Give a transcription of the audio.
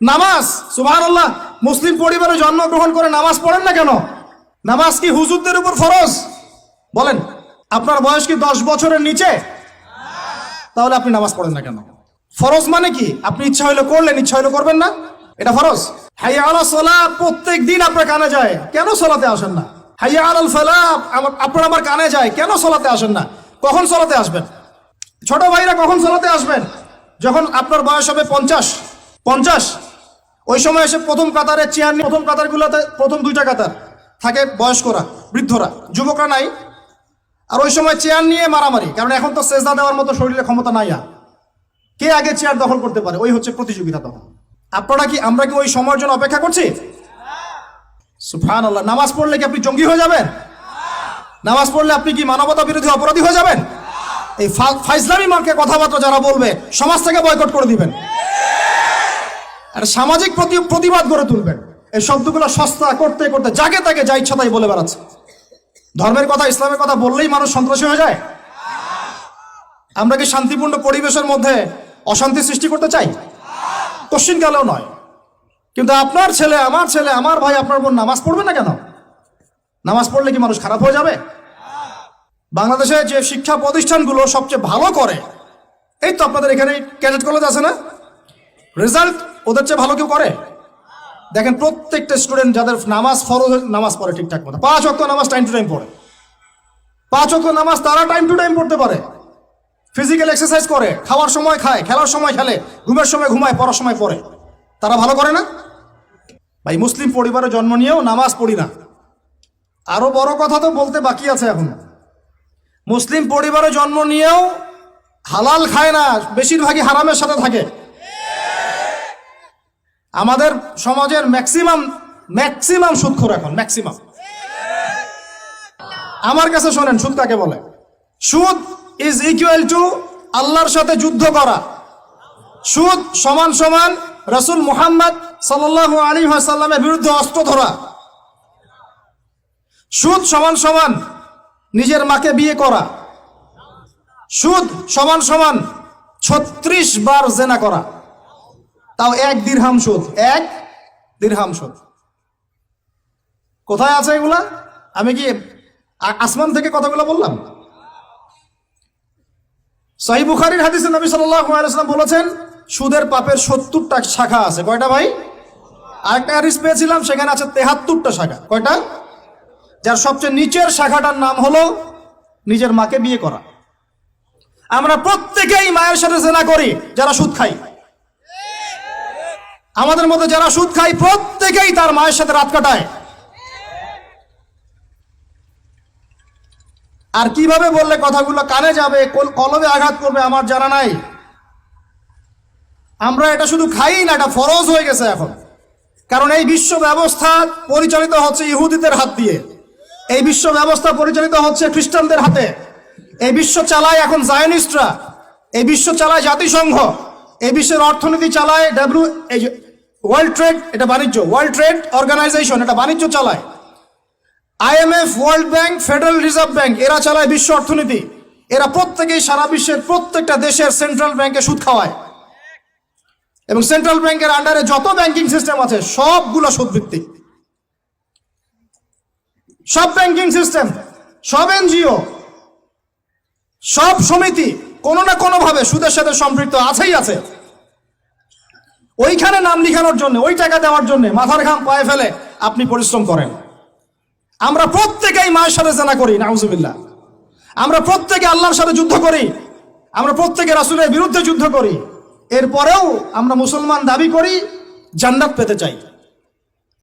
নামাজ সুবাহ আল্লাহ মুসলিম পরিবারে জন্মগ্রহণ করে নামাজ পড়েন না কেন? নামাজ কি হুজুরদের উপর ফরজ? বলেন, আপনার বয়স কি দশ বছরের নিচে? তাহলে আপনি নামাজ পড়েন না কেন? ফরজ মানে কি? আপনি ইচ্ছা হইলে করলেন, ইচ্ছা হইলে করবেন না? এটা ফরজ? হাইয়া আলা সলা প্রত্যেক দিন আপনার কানে যায়, কেন সলাতে আসেন না? হাইয়া আলাল আমার আপনার আমার কানে যায়, কেন সলাতে আসেন না? কখন সলাতে আসবেন? ছোট ভাইরা কখন সলাতে আসবেন? যখন আপনার বয়স হবে পঞ্চাশ। পঞ্চাশ? ওই সময় এসে প্রথম কাতারে চেয়ার নিয়ে প্রথম কাতারগুলোতে প্রথম দুইটা কাতার থাকে বয়স্করা, বৃদ্ধরা। যুবকরা নাই। আর ওই সময় চেয়ার নিয়ে মারামারি, কারণ এখন তো সেজদা দেওয়ার মতো শরীরে ক্ষমতা নাই আর। কে আগে চেয়ার দখল করতে পারে? ওই হচ্ছে প্রতিযোগিতা তখন। আপনারা কি আমরা কি ওই সময়ের জন্য অপেক্ষা করছি? সুফান আল্লাহ নামাজ পড়লে কি আপনি জঙ্গি হয়ে যাবেন? নামাজ পড়লে আপনি কি মানবতা বিরোধী অপরাধী হয়ে যাবেন? এই ফাইজলামি মার্কে কথাবার্তা যারা বলবে সমাজ থেকে বয়কট করে দিবেন। আর সামাজিক প্রতি- প্রতিবাদ গড়ে তুলবেন। এই শব্দগুলো সস্তা করতে করতে যাকে তাকে যা ইচ্ছা তাই বলে বেড়াচ্ছে। ধর্মের কথা, ইসলামের কথা বললেই মানুষ সন্ত্রাসী হয়ে যায়। আমরা কি শান্তিপূর্ণ পরিবেশের মধ্যে অশান্তি সৃষ্টি করতে চাই? কোশ্চিন কালেও নয়। কিন্তু আপনার ছেলে, আমার ছেলে, আমার ভাই, আপনার বোন নামাজ পড়বে না কেন? নামাজ পড়লে কি মানুষ খারাপ হয়ে যাবে? বাংলাদেশে যে শিক্ষা প্রতিষ্ঠানগুলো সবচেয়ে ভালো করে, এই তো আপনাদের এখানে ক্যাডেট কলেজ আছে না? রেজাল্ট ওদের চেয়ে ভালো কেউ করে? দেখেন প্রত্যেকটা স্টুডেন্ট যাদের নামাজ ফরজ নামাজ পড়ে ঠিকঠাক মতো। পাঁচ অক্ট নামাজ টাইম টু টাইম পড়ে। পাঁচ অক্ট নামাজ তারা টাইম টু টাইম পড়তে পারে। ফিজিক্যাল এক্সারসাইজ করে, খাওয়ার সময় খায়, খেলার সময় খেলে, ঘুমের সময় ঘুমায়, পড়ার সময় পড়ে। তারা ভালো করে না? ভাই, মুসলিম পরিবারে জন্ম নিয়েও নামাজ পড়ি না। আরও বড় কথা তো বলতে বাকি আছে এখন। মুসলিম পরিবারে জন্ম নিয়েও হালাল খায় না, বেশিরভাগই হারামের সাথে থাকে। আমাদের সমাজের ম্যাক্সিমাম ম্যাক্সিমাম সুদখোর এখন ম্যাক্সিমাম আমার কাছে শোনেন, সুদ কাকে বলে? সুদ ইজ ইকুয়াল টু আল্লাহর সাথে যুদ্ধ করা। সুদ সমান সমান রসুল মুহাম্মদ সাল্লাল্লাহু আলী সাল্লামের বিরুদ্ধে অস্ত্র ধরা। সুদ সমান সমান নিজের মাকে বিয়ে করা। সুদ সমান সমান ছত্রিশ বার জেনা করা। তাও এক দিরহাম সুদ, এক দিরহাম সুদ। কোথায় আছে এগুলা? আমি কি আসমান থেকে কথাগুলো বললাম? সাহি বুখারির হাদিসে নবী ওয়াসাল্লাম বলেছেন, সুদের পাপের সত্তরটা শাখা আছে। কয়টা ভাই? আরেকটা হাদিস পেয়েছিলাম, সেখানে আছে তেহাত্তরটা শাখা। কয়টা? যার সবচেয়ে নিচের শাখাটার নাম হলো নিজের মাকে বিয়ে করা। আমরা প্রত্যেকেই মায়ের সাথে জেনা করি, যারা সুদ খাই আমাদের মধ্যে যারা সুদ খায়, প্রত্যেকেই তার মায়ের সাথে রাত কাটায়। আর কীভাবে বললে কথাগুলো কানে যাবে, কোন- কলবে আঘাত করবে আমার জানা নাই। আমরা এটা শুধু খাই না, এটা ফরজ হয়ে গেছে এখন। কারণ এই বিশ্ব ব্যবস্থা পরিচালিত হচ্ছে ইহুদিদের হাত দিয়ে। এই বিশ্ব ব্যবস্থা পরিচালিত হচ্ছে খ্রিস্টানদের হাতে। এই বিশ্ব চালায় এখন জায়নিস্টরা। এই বিশ্ব চালায় জাতিসংঘ। এই বিশ্বের অর্থনীতি চালায় ডাব্লিউ এই ওয়ার্ল্ড ট্রেড এটা বাণিজ্য। ওয়ার্ল্ড ট্রেড অর্গানাইজেশন এটা বাণিজ্য চালায়। IMF world bank federal reserve bank এরা চালায় বিশ্ব অর্থনীতি। এরা প্রত্যেকেই সারা বিশ্বের প্রত্যেকটা দেশের সেন্ট্রাল ব্যাংকে সুদ খাওয়ায়। এবং সেন্ট্রাল ব্যাংকের আন্ডারে যত ব্যাংকিং সিস্টেম আছে, সবগুলো সুদ ভিত্তিক সব ব্যাংকিং সিস্টেম সব এনজিও সব সমিতি কোনো না কোনো ভাবে সুদের সাথে সম্পৃক্ত আছেই আছে। ওইখানে নাম লিখানোর জন্য, ওই টাকা দেওয়ার জন্য মাথার ঘাম পায়ে ফেলে আপনি পরিশ্রম করেন। আমরা প্রত্যেকেই মায়ের সাথে জানা করি, নাউজুবিল্লাহ। আমরা প্রত্যেকে আল্লাহর সাথে যুদ্ধ করি, আমরা প্রত্যেকে রাসূলের বিরুদ্ধে যুদ্ধ করি। এরপরেও আমরা মুসলমান দাবি করি, জান্নাত পেতে চাই।